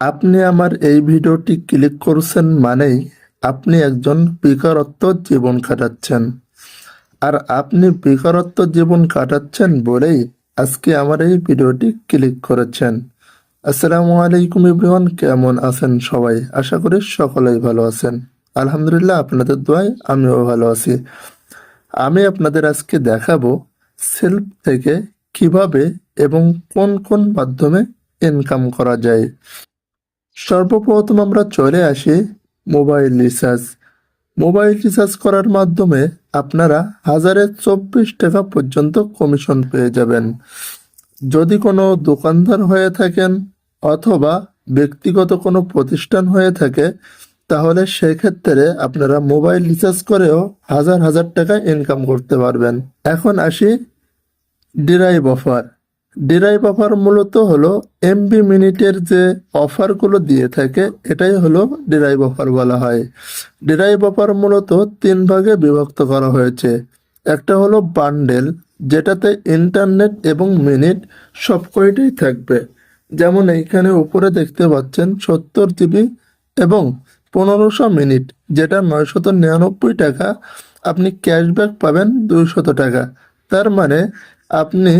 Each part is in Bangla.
আপনি আমার এই ভিডিওটি ক্লিক করছেন মানেই আপনি একজন বেকারত্ব জীবন কাটাচ্ছেন। আর আপনি বেকারত্ব জীবন কাটাচ্ছেন বলেই আজকে আমার এই ভিডিওটি ক্লিক করেছেন। আসসালামু আলাইকুম ইব্রাহিম কেমন আছেন সবাই? আশা করি সকলেই ভালো আছেন। আলহামদুলিল্লাহ, আপনাদের দোয়ায় আমিও ভালো আছি। আমি আপনাদের আজকে দেখাবো সেলফ থেকে কীভাবে এবং কোন কোন মাধ্যমে ইনকাম করা যায়। সর্বপ্রথম আমরা চলে আসি মোবাইল রিচার্জ। মোবাইল রিচার্জ করার মাধ্যমে আপনারা হাজারে চব্বিশ টাকা পর্যন্ত কমিশন পেয়ে যাবেন। যদি কোনো দোকানদার হয়ে থাকেন অথবা ব্যক্তিগত কোনো প্রতিষ্ঠান হয়ে থাকে, তাহলে সেক্ষেত্রে আপনারা মোবাইল রিচার্জ করেও হাজার হাজার টাকা ইনকাম করতে পারবেন। এখন আসি ডিরাইভ অফার। ডিরাইভ অফার মূলত হলো এমবি মিনিটের যে অফারগুলো দিয়ে থাকে, এটাই হলো ডিরাইভ অফার বলা হয়। ডিরাইভ অফার মূলত তিন ভাগে বিভক্ত করা হয়েছে। একটা হলো বান্ডেল, যেটাতে ইন্টারনেট এবং মিনিট সব কয়টাই থাকবে। যেমন এইখানে উপরে দেখতে পাচ্ছেন সত্তর জিবি এবং পনেরোশো মিনিট, যেটা নয়শত নিরানব্বই টাকা। আপনি ক্যাশব্যাক পাবেন দুইশত টাকা। তার মানে আপনি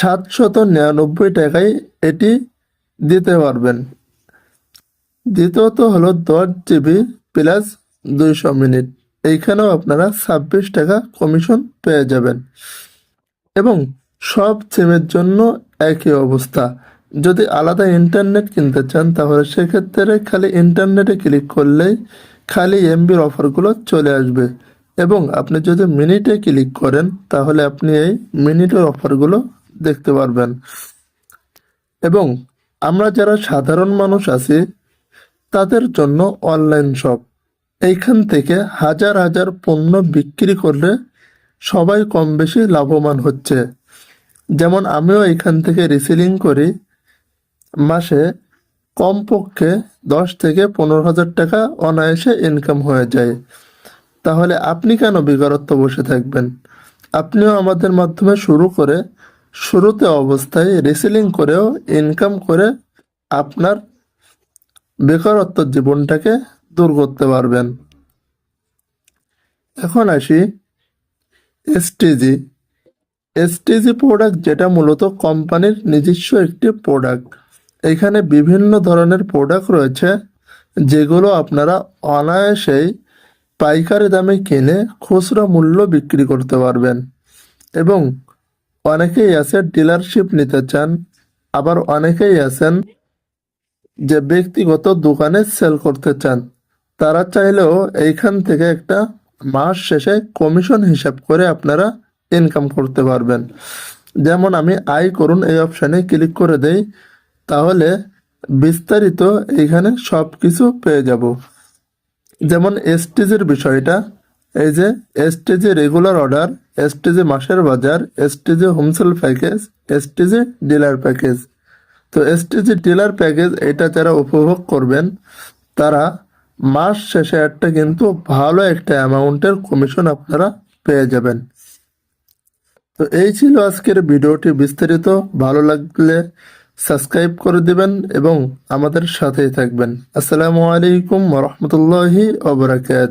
সাতশত নিরানব্বই টাকায় এটি দিতে পারবেন। দ্বিতীয়ত হলো দশ জিবি প্লাস দুইশো মিনিট। এইখানেও আপনারা ছাব্বিশ টাকা কমিশন পেয়ে যাবেন। এবং সব সিমের জন্য একই অবস্থা। যদি আলাদা ইন্টারনেট কিনতে চান, তাহলে সেক্ষেত্রে খালি ইন্টারনেটে ক্লিক করলেই খালি এমবির অফারগুলো চলে আসবে। এবং আপনি যদি মিনিটে ক্লিক করেন, তাহলে আপনি এই মিনিটের অফারগুলো দেখতে পারবেন। এবং আমরা যারা সাধারণ মানুষ আছি, তাদের জন্য অনলাইন শপ। এইখান থেকে হাজার হাজার পণ্য বিক্রি করলে সবাই কম বেশি লাভবান হচ্ছে। যেমন আমিও এখান থেকে রিসেলিং করি, মাসে কমপক্ষে দশ থেকে পনেরো হাজার টাকা অনায়াসে ইনকাম হয়ে যায়। তাহলে আপনি কেন বেকারত্ব বসে থাকবেন? আপনিও আমাদের মাধ্যমে শুরু করে শুরুতে অবস্থায় রেসেলিং করেও ইনকাম করে আপনার বেকারত্ব জীবনটাকে দূর করতে পারবেন। এখন আসি এসটিজি এসটিজি প্রোডাক্ট যেটা মূলত কোম্পানির নিজস্ব একটি প্রোডাক্ট এখানে বিভিন্ন ধরনের প্রোডাক্ট রয়েছে, যেগুলো আপনারা অনায়াসেই পাইকারি দামে কিনে খুচরা মূল্য বিক্রি করতে পারবেন। এবং অনেকেই আছে ডিলারশিপ নিতে চান, আবার অনেকেই আছেন যে ব্যক্তিগত দোকানে সেল করতে চান। তারা চাইলেও এইখান থেকে একটা মাস শেষে কমিশন হিসাব করে আপনারা ইনকাম করতে পারবেন। যেমন আমি আয় করুন এই অপশানে ক্লিক করে দেই, তাহলে বিস্তারিত এইখানে সব কিছু পেয়ে যাব। যেমন এসটিজির বিষয়টা, এই যে এসটিজি রেগুলার অর্ডার এসটিজি মাসের বাজার, STG home sale package STG dealer package তো এসটিজি ডিলার প্যাকেজ এটা যারা উপভোগ করবেন, তারা মাস শেষে একটা কিন্তু ভালো একটা অ্যামাউন্টের কমিশন আপনারা পেয়ে যাবেন। তো এই ছিল আজকের ভিডিওটি, বিস্তারিত। ভালো লাগলে সাবস্ক্রাইব করে দিবেন এবং আমাদের সাথেই থাকবেন। আসসালামু আলাইকুম রহমতুল্লাহি ওবরাকাত